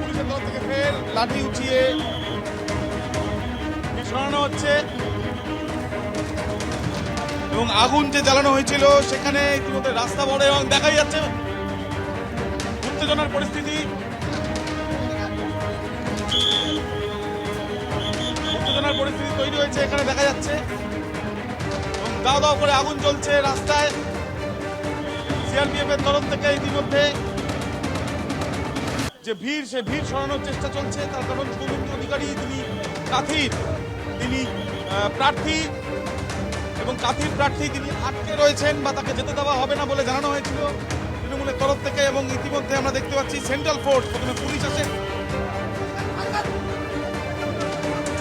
পুলিশের তরফ থেকে ফের লাঠি উঠিয়ে সরানো হচ্ছে। এবং আগুন যে জ্বালানো হয়েছিল, সেখানে ইতিমধ্যে রাস্তা বড় এবং দেখাই যাচ্ছে উত্তেজনার পরিস্থিতি। উত্তেজনার পরিস্থিতি তৈরি হয়েছে, এখানে দেখা যাচ্ছে। এবং দাও দাও করে আগুন জ্বলছে রাস্তায়। সিআরপিএফ এর তরফ থেকে ইতিমধ্যে যে ভিড়, সে ভিড় সরানোর চেষ্টা চলছে। তার কারণ শুভেন্দু অধিকারী, তিনি কাথির, তিনি প্রার্থী এবং কাথির প্রার্থী তিনি আটকে রয়েছেন বা তাকে যেতে দেওয়া হবে না বলে জানানো হয়েছিল তৃণমূলের তরফ থেকে এবং ইতিমধ্যে আমরা দেখতে পাচ্ছি সেন্ট্রাল ফোর্স, প্রথমে পুলিশ আসে।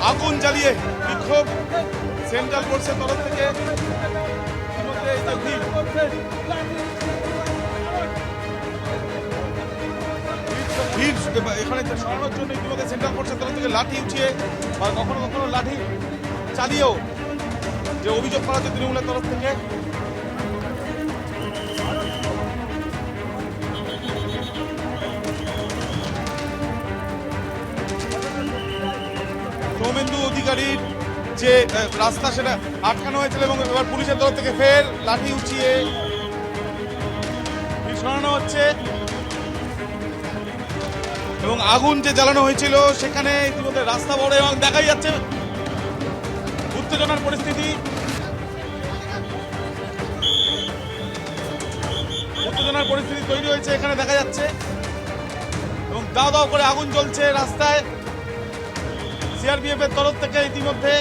আগুন জ্বালিয়ে বিক্ষোভ সেন্ট্রাল ফোর্সের তরফ থেকে। ইতিমধ্যে ভিড় এখানে সরানোর জন্য ইতিমধ্যে সেন্ট্রাল ফোর্সের তরফ থেকে লাঠি উঠিয়ে বা কখনো কখনো লাঠি চালিয়েও যে অভিযোগ করা হচ্ছে তৃণমূলের তরফ থেকে। সৌমেন্দু অধিকারীর যে রাস্তা সেটা আটকানো হয়েছিল এবং এবার পুলিশের তরফ থেকে ফের লাঠি উঠিয়ে সরানো হচ্ছে। এবং আগুন যে জ্বালানো হয়েছিল, সেখানে ইতিমধ্যে রাস্তা বড় এবং দেখাই যাচ্ছে উত্তেজনার পরিস্থিতি। উত্তেজনার পরিস্থিতি তৈরি হয়েছে, এখানে দেখা যাচ্ছে। এবং দাও দাও করে আগুন জ্বলছে রাস্তায়। সিআরপিএফ এর তরফ থেকে ইতিমধ্যে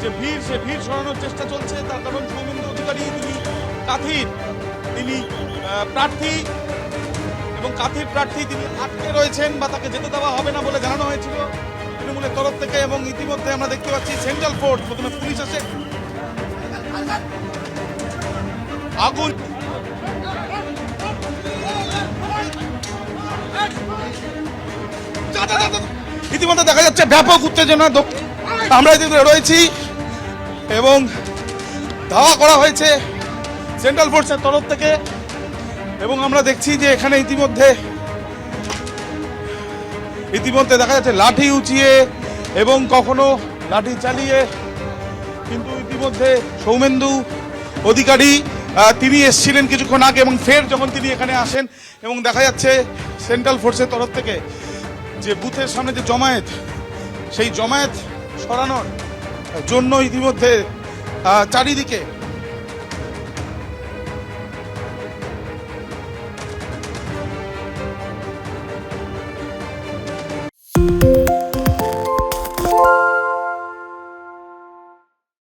যে ভিড়, সে ভিড় সরানোর চেষ্টা চলছে। তার কারণ সৌমেন্দু অধিকারী, তিনি কাথির, তিনি প্রার্থী। এবং কাথির প্রার্থী তিনি আটকে রয়েছেন বা তাকে যেতে দেওয়া হবে না বলে জানানো হয়েছিল। তৃণমূলের তরফ থেকে এবং ইতিমধ্যে আমরা দেখতে পাচ্ছি সেন্ট্রাল ফোর্স, প্রথমে পুলিশ আসে। আগুন। ইতিমধ্যে দেখা যাচ্ছে ব্যাপক উত্তেজনা আমরা এদিকে রয়েছি এবং ধাওয়া করা হয়েছে সেন্ট্রাল ফোর্সের তরফ থেকে। এবং আমরা দেখছি যে এখানে ইতিমধ্যে ইতিমধ্যে দেখা যাচ্ছে লাঠি উঁচিয়ে এবং কখনো লাঠি চালিয়ে, কিন্তু ইতিমধ্যে সৌমেন্দু অধিকারী তিনি এসছিলেন কিছুক্ষণ আগে এবং ফের যখন তিনি এখানে আসেন এবং দেখা যাচ্ছে সেন্ট্রাল ফোর্সের তরফ থেকে যে বুথের সামনে যে জমায়েত, সেই জমায়েত সরানোর জন্য ইতিমধ্যে চারিদিকে